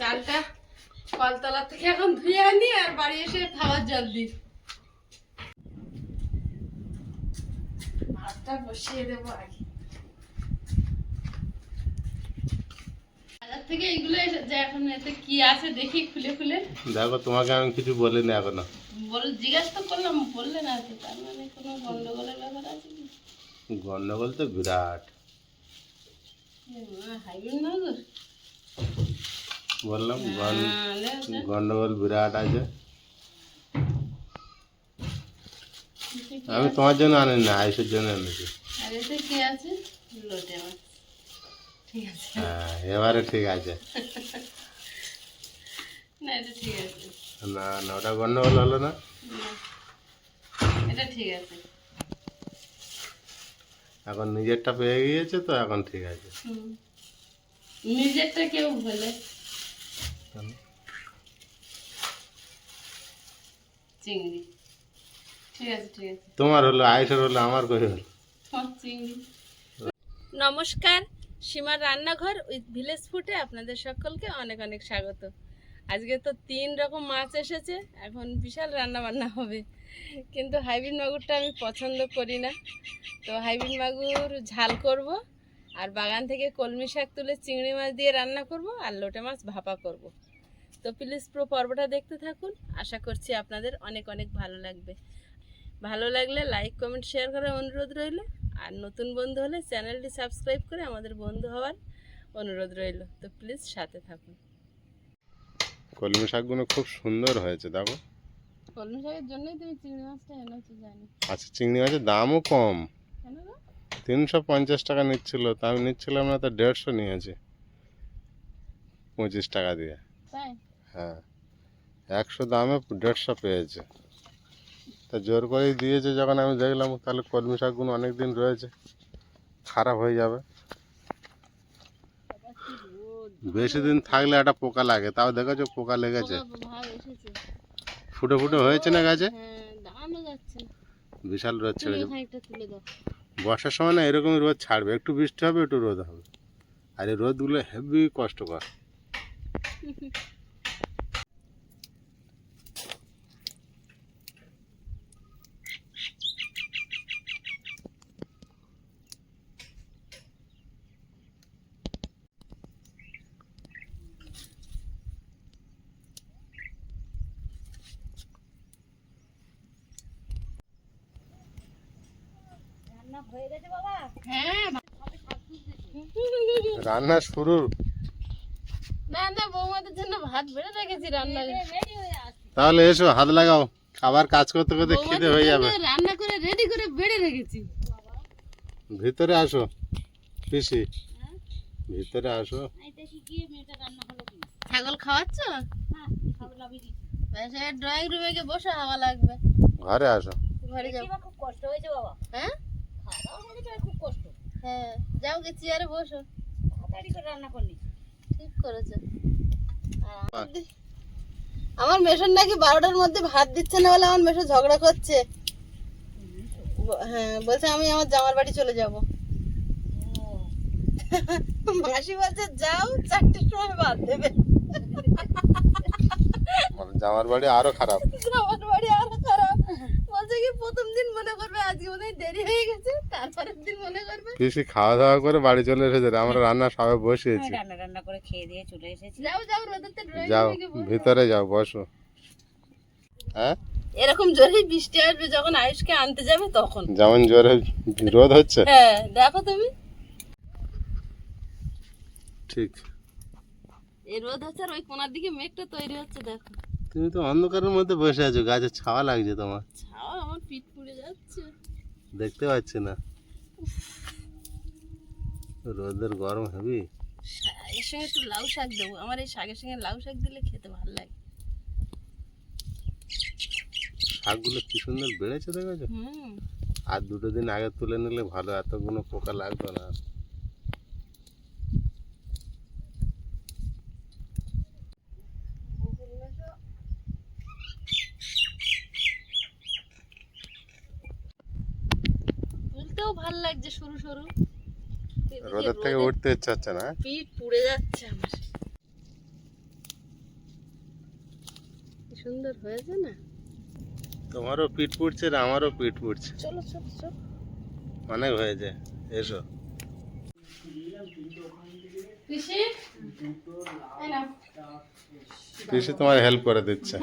চালটা কলতলা থেকে এখন ধুয়ে আনি আর বাড়ি এসে খাবার জল দিই। ভাতটা বসিয়ে দেবো আগে। বাজার থেকে এগুলো এসেছে এখন এতে কি আছে দেখি খুলে খুলে। দেখো তোমাকে আমি কিছু বলিনি এখনও। বল জিজ্ঞাসা তো করলাম বললে না তো তার মানে কোনো গন্ডগোলের ব্যাপার আছে কি? গন্ডগোল তো বিরাট। না বললাম গন- গন্ডগোল বিরাট আছে। আমি তোমার জন্য আনি না আয়ুষের জন্য এনেছি। হ্যাঁ এবারে ঠিক আছে। না না ওটা গন্ডগোল হলো না। না, এটা ঠিক আছে। এখন নিজেরটা পেয়ে গিয়েছে তো এখন ঠিক আছে। নিজেরটা কেউ বলে চিংড়ি। ঠিক আছে ঠিক আছে। তোমার হলো আয়ুষের হলো আমার কই হলো? চিংড়ি। নমস্কার সীমার রান্নাঘর উইথ ভিলেজ ফুডে আপনাদের সকলকে অনেক অনেক স্বাগত। আজকে তো তিন রকম মাছ এসেছে এখন বিশাল রান্না বান্না হবে। কিন্তু হাইব্রিড মাগুরটা আমি পছন্দ করি না। তো হাইব্রিড মাগুর ঝাল করব আর বাগান থেকে কলমি শাক তুলে চিংড়ি মাছ দিয়ে রান্না করব আর লোটে মাছ ভাপা করব। তো প্লিজ পুরো পর্বটা দেখতে থাকুন। আশা করছি আপনাদের অনেক অনেক ভালো লাগবে। ভালো লাগলে লাইক কমেন্ট শেয়ার করার অনুরোধ রইল। আর নতুন বন্ধু হলে চ্যানেলটি সাবস্ক্রাইব করে আমাদের বন্ধু হওয়ার অনুরোধ রইল। তো প্লিজ সাথে থাকুন। কলমি শাকগুলো খুব সুন্দর হয়েছে দেখো। কলমি শাকের জন্যই তুমি চিংড়ি মাছটা এনেছো জানি। আচ্ছা চিংড়ি মাছের দামও কম। কেন তিনশো পঞ্চাশ টাকা নিচ্ছিল তা আমি নিচ্ছিলাম না তো দেড়শো নিয়েছি। পঁচিশ টাকা দিয়ে। হ্যাঁ। একশো দামে দেড়শো পেয়েছে। তা জোর করেই দিয়েছে যখন আমি দেখলাম তাহলে কলমি শাকগুলো অনেক দিন রয়েছে খারাপ হয়ে যাবে। বেশি দিন থাকলে একটা পোকা লাগে তাও দেখেছ পোকা লেগেছে? ফুটে ফুটে হয়েছে না গাছে? হ্যাঁ বিশাল রোদ ছেড়েছে দাও। বর্ষার সময় না এরকমই রোদ ছাড়বে। একটু বৃষ্টি হবে, একটু রোদ হবে। আর এই রোদগুলো হেভি কষ্টকর হ্যাঁ রান্না শুরু। না না বৌমাদের জন্য ভাত বেড়ে রেখেছি রান্না। তাহলে এসো হাত লাগাও। খাবার কাজ করতে করতে খিদে হয়ে যাবে। রান্না করে রেডি করে বেড়ে রেখেছি। ভিতরে আসো পিসি। ভিতরে আসো। ছাগল খাওয়াচ্ছ? ড্রয়িং রুমে গিয়ে বসে হাওয়া লাগবে। ঘরে আসো। ঘরে যাও। খুব কষ্ট হয়েছে বাবা। হ্যাঁ? খাওয়া দাওয়া হয়ে খুব কষ্ট। হ্যাঁ যাও গে চেয়ারে বসো। তাড়াতাড়ি করে রান্না করনি ঠিক করেছ। আমার মেশন নাকি বারোটার মধ্যে ভাত দিচ্ছে না বলে আমার মেশো ঝগড়া করছে। হ্যাঁ বলছে আমি আমার জামার বাড়ি চলে যাব। মাসি বলছে যাও চারটের সময় ভাত দেবে। মানে জামার বাড়ি আরও খারাপ। জামার বাড়ি আরও খারাপ বলছে কি প্রথম দিন মনে করবে আজকে মনে হয় দেরি হয়ে গেছে তারপরের দিন মনে করবে। পিসি খাওয়া দাওয়া করে বাড়ি চলে এসেছে আমরা রান্না সবাই বসিয়েছি। রান্না রান্না করে খেয়ে দিয়ে চলে এসেছি। যাও যাও রোদেতে যাও। ভিতরে যাও বসো। হ্যাঁ? এরকম জোরেই বৃষ্টি আসবে যখন আয়ুষকে আনতে যাবে তখন। যেমন জোরে রোদ হচ্ছে। হ্যাঁ দেখো তুমি। ঠিক। এই রোদ হচ্ছে আর ওই কোনার দিকে মেঘটা তৈরি হচ্ছে দেখো। তুমি তো অন্ধকারের মধ্যে বসে আছো গাছের ছাওয়া লাগছে তোমার। ছাওয়া আমার পিঠ পুড়ে যাচ্ছে। দেখতে পাচ্ছি না। রোদের গরম হেবি। এর সঙ্গে একটু লাউ শাক দেবো। আমার এই শাকের সঙ্গে লাউ শাক দিলে খেতে ভালো লাগে। শাকগুলো কি সুন্দর বেড়েছে দেখেছ? হুম। আর দুটো দিন আগে তুলে নিলে ভালো এতগুলো পোকা লাগতো না। সরু সরু। রোদের থেকে উঠতে ইচ্ছা হচ্ছে না হ্যাঁ? পিঠ পুড়ে যাচ্ছে আমার। সুন্দর হয়েছে না? তোমারও পিঠ পুড়ছে আর আমারও পিঠ পুড়ছে। চলো চলো চলো। অনেক হয়েছে এসো। পিসি তোমার হেল্প করে দিচ্ছে।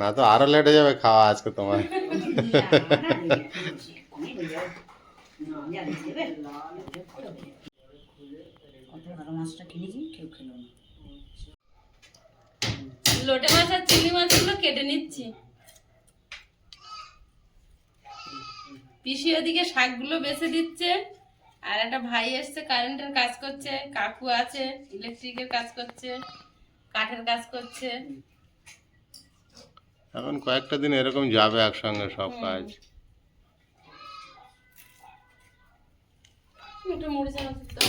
না তো আরও লেট হয়ে যাবে খাওয়া আজকে তোমার। লোটে মাছ আর চিংড়ি মাছগুলো কেটে নিচ্ছি। পিসি ওদিকে শাকগুলো বেছে দিচ্ছে। আর একটা ভাই এসছে কারেন্টের কাজ করছে কাকু আছে ইলেকট্রিকের কাজ করছে কাঠের কাজ করছে। এখন কয়েকটা দিন এরকম যাবে একসঙ্গে সব কাজ। একটু মুড়ি চানা দিতে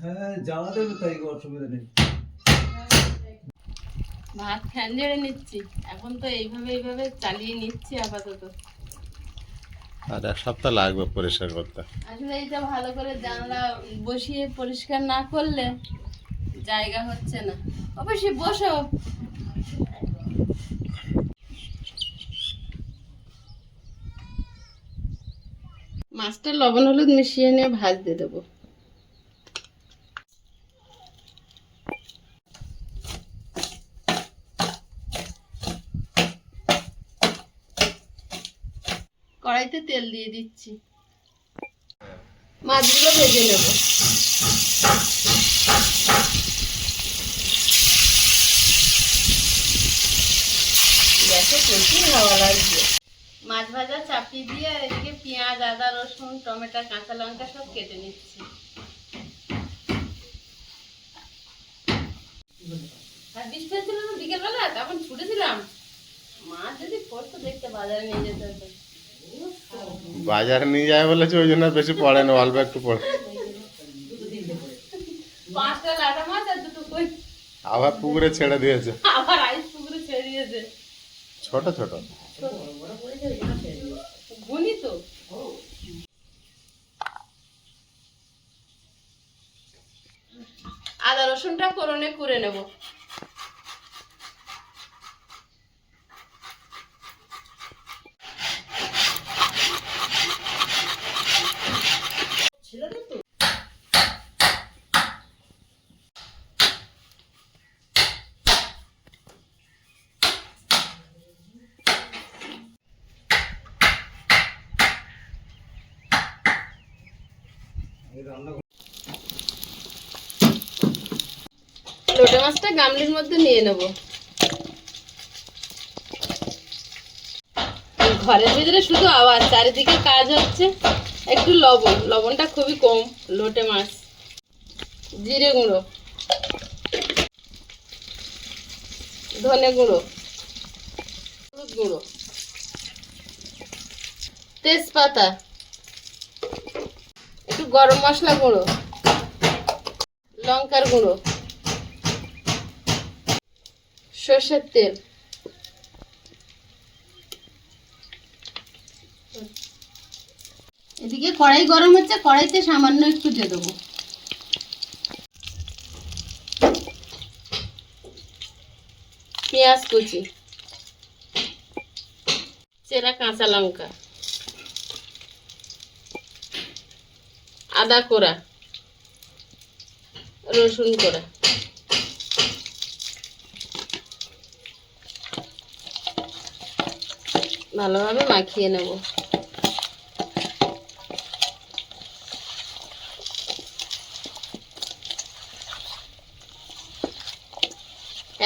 হ্যাঁ যাওয়া দেবে তাই অসুবিধা নেই। ভাত ফ্যান ঝেড়ে নিচ্ছি। এখন তো এইভাবে এইভাবে চালিয়ে নিচ্ছি আপাতত। আর এক সপ্তাহ লাগবে পরিষ্কার করতে। আসলে এইটা ভালো করে জানলা বসিয়ে পরিষ্কার না করলে জায়গা হচ্ছে না। অবশ্যই বসো। মাছটা লবণ হলুদ মিশিয়ে নিয়ে ভাজতে দেবো। কড়াইতে তেল দিয়ে দিচ্ছি। মাছগুলো ভেজে নেব। মাছ ভাজা চাপিয়ে দিয়ে এদিকে পেঁয়াজ, আদা, রসুন, টমেটো, কাঁচা লঙ্কা সব কেটে নিচ্ছি। আর বৃষ্টি হচ্ছিল বিকেলবেলা, তখন ছুটেছিলাম। মাছ যদি পড়তো দেখতে, বাজারে নিয়ে যেতে হতো। বাজারে নিয়ে যায় বলেছে ওই জন্য বেশি পড়ে না অল্প একটু পড়ে। আবার পুকুরে ছেড়ে দিয়েছে। আবার আইস পুকুরে ছেড়ে দিয়েছে। ছোট ছোট। আদা রসুনটা করনে করে নেব। লোটে মাছটা গামলির মধ্যে নিয়ে নেব। ঘরের ভিতরে শুধু আওয়াজ, চারিদিকে কাজ হচ্ছে। একটু লবণ, লবণটা খুবই কম লোটে মাছ। জিরে গুঁড়ো। ধনে গুঁড়ো। হলুদ গুঁড়ো। তেজপাতা। গরম মশলা গুঁড়ো লঙ্কার গুঁড়ো সর্ষের তেল এদিকে কড়াই গরম হচ্ছে কড়াইতে সামান্য একটু দিয়ে দেবো। পেঁয়াজ কুচি চেরা কাঁচা লঙ্কা। আদা কোড়া, রসুন কোড়া। ভালোভাবে মাখিয়ে নেব।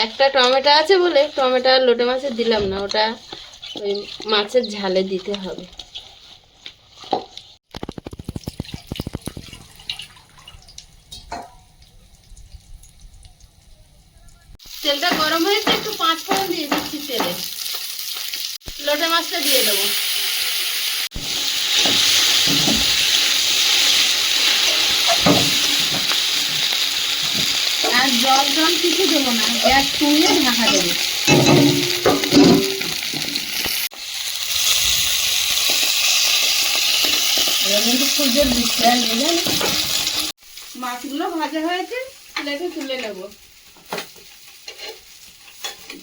একটা টমেটো আছে বলে টমেটো আর লোটে মাছে দিলাম না, ওটা ওই মাছের ঝালে দিতে হবে তেলটা গরম হয়েছে একটু পাঁচ ফোড়ন দিয়ে দিচ্ছি তেলে। লোটে মাছটা দিয়ে দেবো। আর জল জল কিছু দেবো না, গ্যাস কমিয়ে ঢাকা দেবো। জানো মাছগুলো ভাজা হয়েছে প্লেটে তুলে নেব।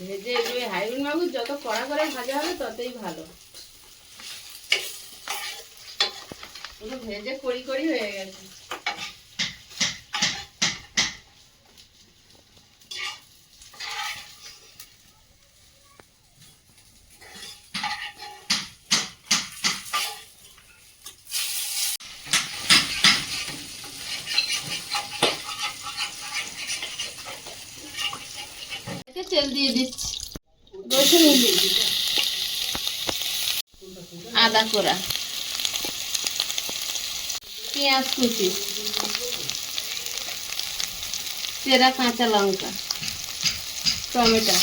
ভেজে ওই হাইব্রিড মাগুর যত কড়া করে ভাজা হবে ততই ভালো। ভেজে কড়ি কড়ি হয়ে গেছে এতে তেল দিয়ে দিচ্ছি রসুন দিয়ে দিচ্ছি কোড়া পেঁয়াজ কুচি চেরা কাঁচা লঙ্কা টমেটো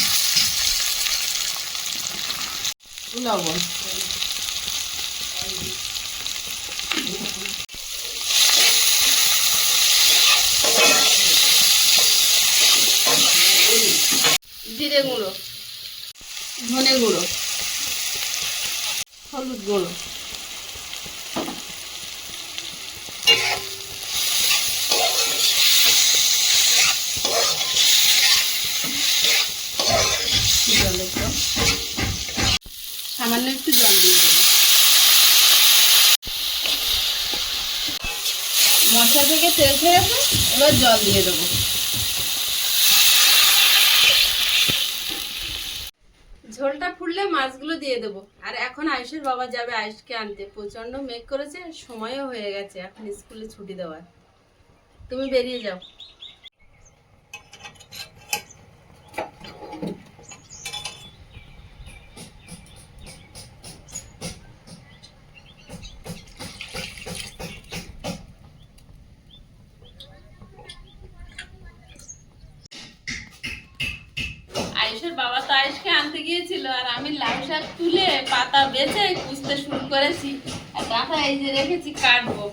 লবণ। জিরে গুঁড়ো ধনে গুঁড়ো একটু সামান্য একটু জল দিয়ে দেবো। মশলা থেকে তেল ছেড়েছে এবার জল দিয়ে দেবো। ঝোলটা ফুললে মাছগুলো দিয়ে দেবো। আর এখন আয়ুষের বাবা যাবে আয়ুষকে আনতে। প্রচণ্ড মেঘ করেছে সময়ও হয়ে গেছে এখন স্কুলে ছুটি দেওয়ার। তুমি বেরিয়ে যাও আয়ুষের বাবা তো আয়ুষকে গিয়েছিল আর আমি লাউ শাক তুলে পাতা বেছে কুচতে শুরু করেছি। আর ডাঁটা এই যে রেখেছি কাটবো।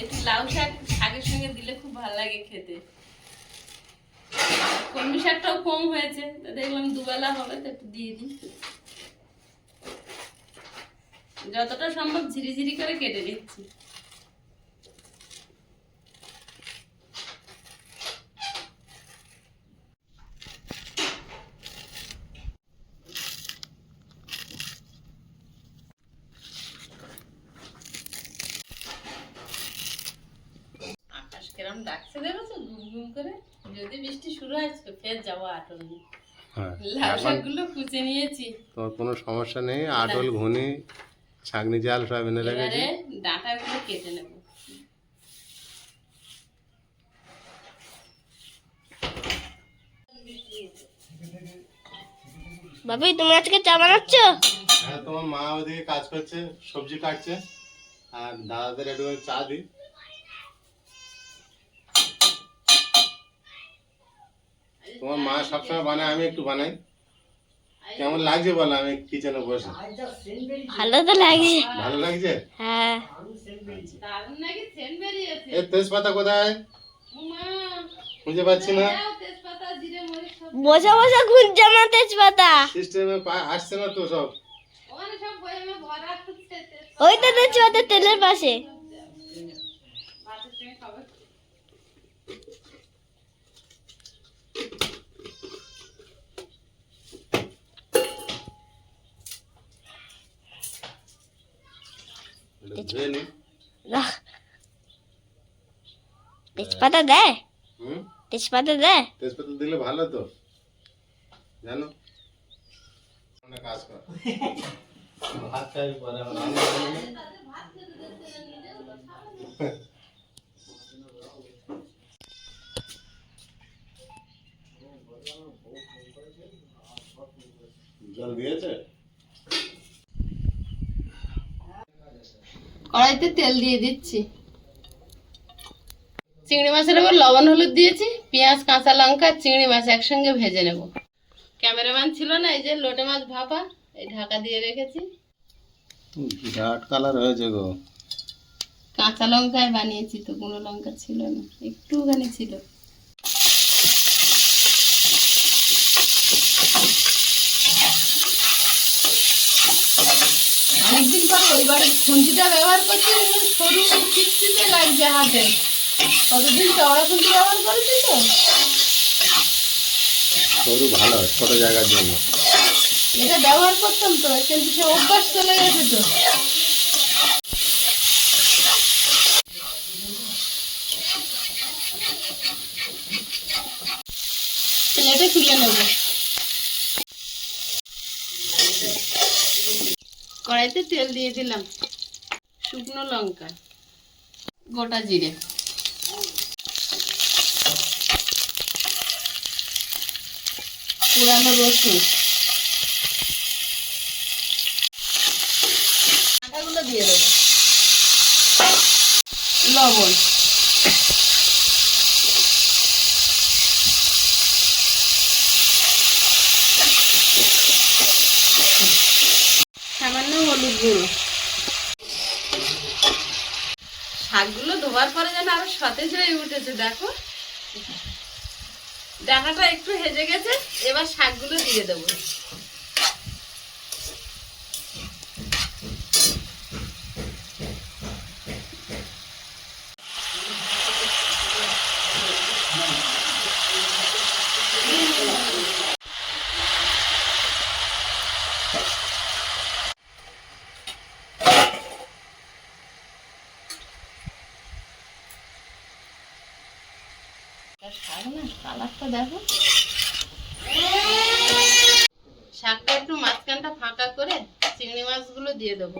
একটু লাউ শাক শাকের সঙ্গে দিলে খুব ভালো লাগে খেতে। কলমি শাকটাও কম হয়েছে দেখলাম দুবেলা হবে, তো একটু দিয়ে দিই। যতটা সম্ভব ঝিরিঝিরি করে কেটে দিচ্ছি বৃষ্টি ফের যাব আটল হ্যাঁ লাউ শাকগুলো কুচে নিয়েছি। তোমার কোনো সমস্যা নেই? আটল ঘুনি ছাগনি জাল সব এনে রেখেছি? এবারে ডাঁটাগুলো কেটে নেব। বাবি তুমি আজকে চা বানাচ্ছ? হ্যাঁ তোমার মা ওদিকে কাজ করছে সবজি কাটছে। আর দাদাদের একটু চা দিই। তোমার মা সবসময় বানায় আমি একটু বানাই। কেমন লাগছে বলো আমি কিচেনে বসে ভালো তো লাগছে ভালো লাগছে? হ্যাঁ। এ তেজপাতা কোথায়? খুঁজে পাচ্ছি না। বসে বসে খুঁজছে আমার তেজপাতা। সিস্টেমে আসছে না তো সব। ওই তো তেজপাতা তেলের পাশে। এটা ধুয়ে নি রাখ। তেজপাতা দেয় হুম তেজপাতা দেয় তেজপাতা দিলে ভালো তো জানো অনেক কাজ কর ভাত খাই পরে আবার রান্না করব। জল দিয়েছে কড়াইতে তেল দিয়ে দিচ্ছি। চিংড়ি মাছের উপর লবণ হলুদ দিয়েছি পেঁয়াজ কাঁচা লঙ্কা চিংড়ি মাছ একসঙ্গে ভেজে নেব। ক্যামেরাম্যান ছিল না এই যে লোটে মাছ ভাপা এই ঢাকা দিয়ে রেখেছি। বিরাট কালার হয়েছে গো। কাঁচা লঙ্কায় বানিয়েছি তো কোনো লঙ্কা ছিল না একটুখানি ছিল। ওইবার খুন্তিটা ব্যবহার করছি এবার সরু চিপচিপে লাগছে হাতে। কতদিন চওড়া খুন্তি ব্যবহার করেছি তো? সরু ভালো ছোট জায়গার জন্য। এটা ব্যবহার করতাম তো কিন্তু সে অভ্যাস চলে গেছে তো। প্লেটে তুলে নেব। কড়াইতে তেল দিয়ে দিলাম। শুকনো লঙ্কা। গোটা জিরে। পুরানো রসুন। আটাগুলো দিয়ে দেবো। লবণ সামান্য হলুদ গুঁড়ো শাকগুলো ধোবার পরে যেন আরও সতেজ হয়ে উঠেছে দেখো। ডানাটা একটু হেজে গেছে এবার শাকগুলো দিয়ে দেবো শাক না কালারটা শাকটা একটু মাঝখানটা ফাঁকা করে চিংড়ি মাছগুলো দিয়ে দেবো।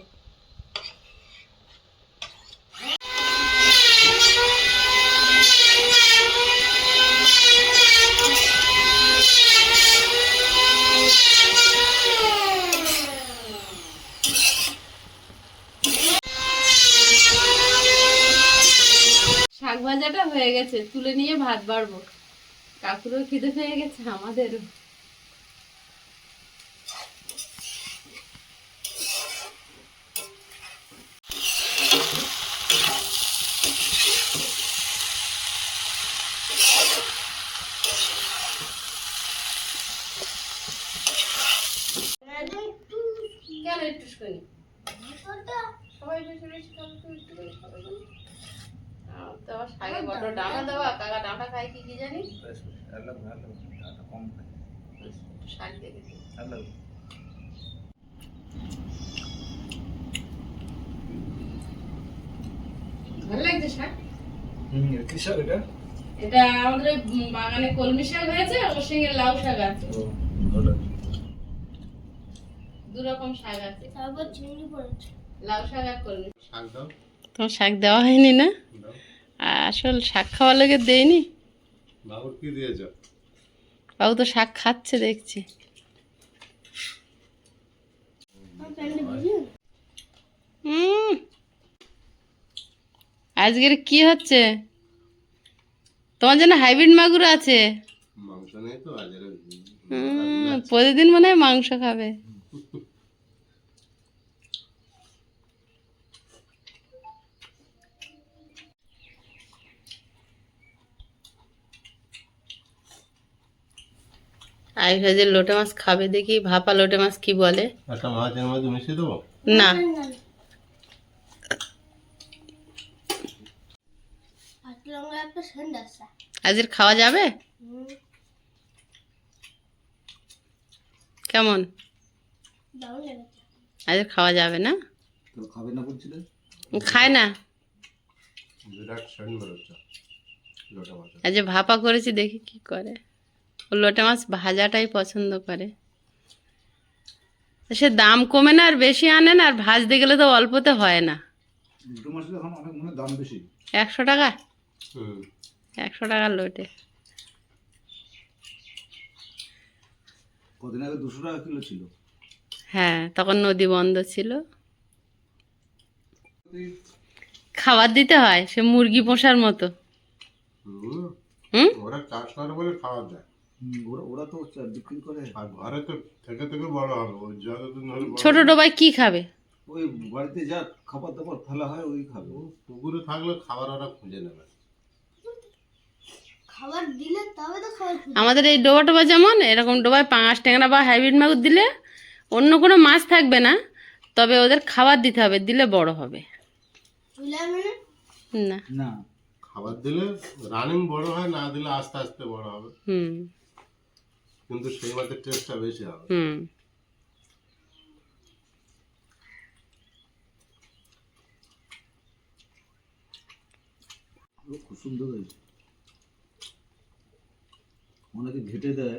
শাক ভাজাটা হয়ে গেছে, তুলে নিয়ে ভাত বাড়বো। কাকুরও খিদে পেয়ে গেছে আমাদেরও কেন একটু শুনি সবাই বেশি বেশি খাবে তুই একটু বেশি খাবে কেন? আমার তো আবার শাকে বড্ড ডাঁটা দেওয়া কাকা ডাঁটা খায় কি কি জানি? কম শাক দেখেছি ভালো লাগছে শাক? হুম কি শাক এটা? এটা আমাদের বাগানে কলমি শাক হয়েছে ওর সঙ্গে লাউ শাক আছে। ও দু রকম শাক আছে। তারপর লাউ শাক আর কলমি। শাক দাও। তোমার শাক দেওয়া হয়নি না? আসল শাক খাওয়ার লোকে দেয়নি? বাবুর কি দিয়েছ? বাবু তো শাক খাচ্ছে দেখছি। হুম। আজকের কি হচ্ছে? তোমার জন্য হাইব্রিড মাগুর আছে? প্রতিদিন মনে হয় মাংস খাবে। আই ভাজে লোটে মাছ খাবে দেখি ভাপা লোটে মাছ কি বলে? একটা মাছের মধ্যে মিশিয়ে দেবো? না। আজকের খাওয়া যাবে? কেমন? দারুণ খাওয়া যাবে না? খাবে না বলছিলে? খায় না। আজ ভাপা করেছি দেখি কি করে। লোটে মাছ ভাজাটাই পছন্দ করে। সে দাম কমে না আর বেশি আনে না আর ভাজতে গেলে তো অল্পতে হয় না। মনে একশো টাকা? হুম। একশো টাকার লোটে। কদিন আগে দুশো টাকা কিলো ছিল। হ্যাঁ তখন নদী বন্ধ ছিল। খাবার দিতে হয় সে মুরগি পোষার মতো। হুম। হুম? ওরা চাষ করে বলে খাবার দেয়। হুম, ওরা ওরা তো বিক্রি করে। আর ঘরে তো থেকে থেকে বড় হবে যতদিন ধরে ছোট ডোবায় কি খাবে? ওই বাড়িতে যা খাবার দাবার ফেলা হয় ওই খাবে। পুকুরে থাকলে খাবার ওরা খুঁজে নেবে। খাবার দিলে তবে তো খাবার আমাদের এই ডোবা টোবা যেমন এরকম ডোবায় পাঙাশ ট্যাংরা বা হাইব্রিড মাগুর দিলে অন্য কোনো মাছ থাকবে না তবে ওদের খাবার দিতে হবে দিলে বড় হবে। মানে? না। না। খাবার দিলে রানিং বড় হয় না দিলে আস্তে আস্তে বড় হবে। হুম। কিন্তু সেই মাছের টেস্টটা বেশি হবে। হুম। খুব সুন্দর হয়েছে। অনেকে ঘেটে দেয়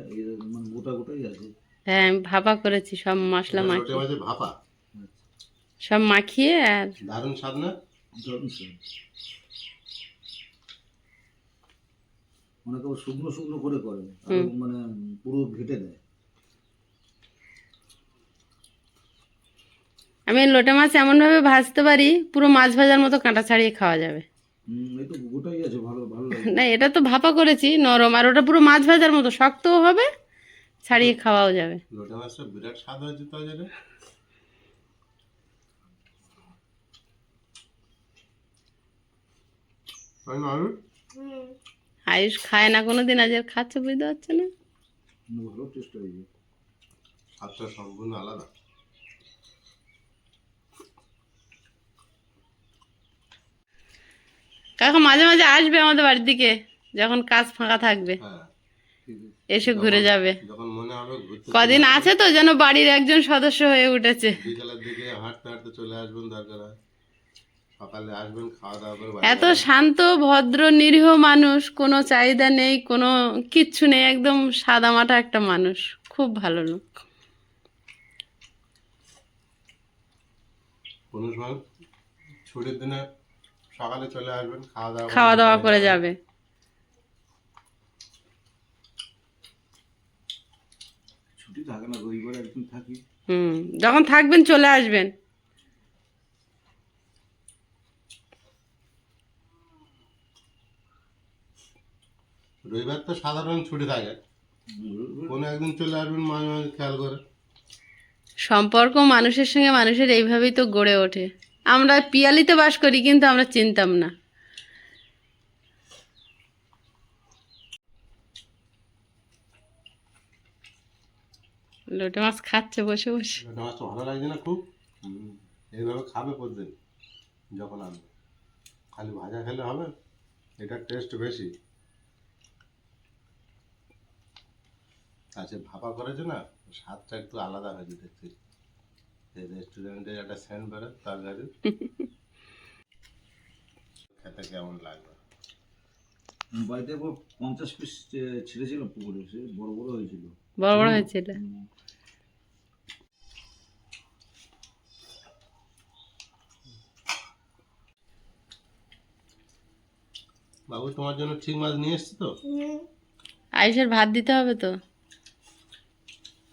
মানে গোটা গোটাই আছে। হ্যাঁ আমি ভাপা করেছি সব মশলা মাখিয়ে। মাছের ভাপা? সব মাখিয়ে আর দারুণ স্বাদ না? দারুণ স্বাদ। অনেকে শুকনো শুকনো করে করে মানে পুরো ঘেটে দেয়। আমি লোটে মাছ এমনভাবে ভাজতে পারি পুরো মাছ ভাজার মতো কাঁটা ছাড়িয়ে খাওয়া যাবে। না এটা তো ভাপা করেছি নরম আর ওটা পুরো মাছ ভাজার মতো শক্তও হবে ছাড়িয়ে খাওয়াও যাবে। লোটে মাছটা বিরাট স্বাদ হয়েছে তো যেটা তাই না হুম। আয়ুষ খায় না কোনো দিন আজ আর খাচ্ছে বুঝতে পারছে না? ভালো টেস্ট হয়েছে স্বাদটা সম্পূর্ণ আলাদা। কাকা মাঝে মাঝে আসবে আমাদের বাড়ির দিকে যখন কাজ ফাঁকা থাকবে। হ্যাঁ। এসে ঘুরে যাবে। কদিন আছে তো যেন বাড়ির একজন সদস্য হয়ে উঠেছে। বিকালের দিকে হাঁটতে হাঁটতে চলে আসবেন দরকার হয়। সকালে আসবেন খাওয়া দাওয়া করে এত শান্ত ভদ্র নিরীহ মানুষ কোনো চাহিদা নেই কোনো কিচ্ছু নেই একদম সাদামাটা একটা মানুষ। খুব ভালো লোক। কোনো সময় ছুটির দিনে সকালে চলে আসবেন খাওয়া দাওয়া খাওয়া দাওয়া করে যাবে ছুটি থাকে না রবিবার একদিন থাকি। হুম যখন থাকবেন চলে আসবেন। রবিবার তো সাধারণ ছুটি থাকে। কোনো একদিন চলে আসবেন মাঝে মাঝে খেয়াল করে। সম্পর্ক মানুষের সঙ্গে মানুষের এইভাবেই তো গড়ে ওঠে। আমরা পিয়ালিতে বাস করি কিন্তু আমরা চিনতাম না। লোটে মাছ খাচ্ছে বসে বসে। এটা মাছ ভালো লাগছে না খুব। এইভাবে খাবে প্রতিদিন যখন আনবে খালি ভাজা খেলে হবে এটার টেস্ট বেশি। আচ্ছা ভাপা করেছে না স্বাদটা একটু আলাদা হয়েছে দেখছি এই রেস্টুরেন্টে একটা সেন্ট বেরোয় তরকারি। খেতে কেমন লাগবে বাড়িতে একবার পঞ্চাশ পিস ছেড়েছিল পুকুরে সে বড় বড় হয়েছিল। বড় বড় হয়েছিল বাবু তোমার জন্য ঠিক মাছ নিয়ে এসছি তো? আয়ুষের ভাত দিতে হবে তো?